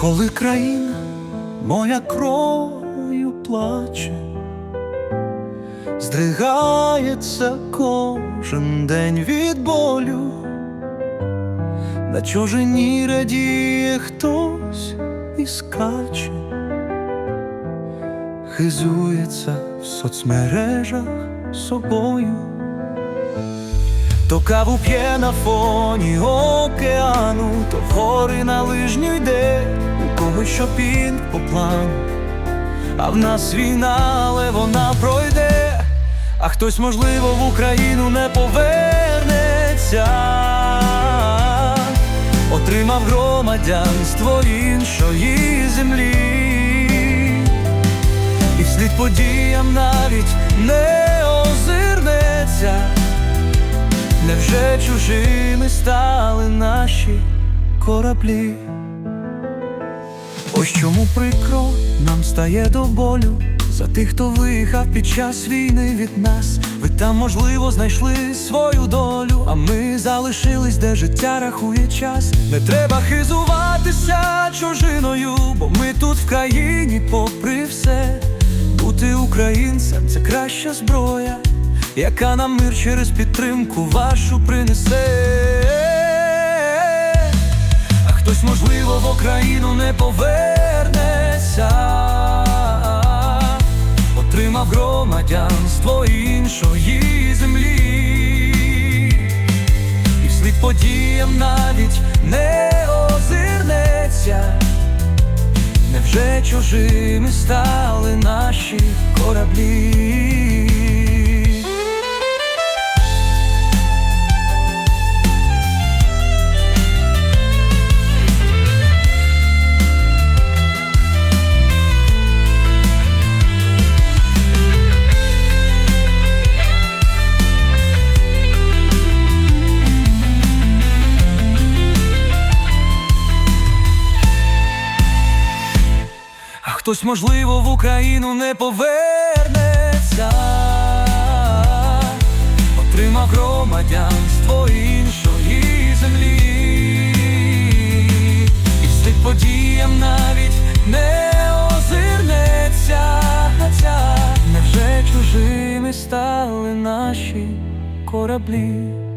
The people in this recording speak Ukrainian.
Коли країна моя кров'ю плаче, здригається кожен день від болю, на чужині радіє хтось і скаче, хизується в соцмережах собою. То каву п'є на фоні океану, то гори на лижню йде, когось шопінг по плану, а в нас війна, але вона пройде, а хтось, можливо, в Україну не повернеться, отримав громадянство іншої землі, і вслід подіям навіть не озирнеться. Невже чужими стали наші кораблі? Ось чому прикро нам стає до болю за тих, хто виїхав під час війни від нас. Ви там, можливо, знайшли свою долю, а ми залишились, де життя рахує час. Не треба хизуватися чужиною, бо ми тут в країні, попри все. Бути українцем це краща зброя, яка нам мир через підтримку вашу принесе. Хтось, можливо, в Україну не повернеться, отримав громадянство іншої землі, і вслід подіям навіть не озирнеться. Невже чужими стали хтось, можливо, в Україну не повернеться, отримав громадянство іншої землі, і вслід подіям навіть не озирнеться. Невже чужими стали наші кораблі?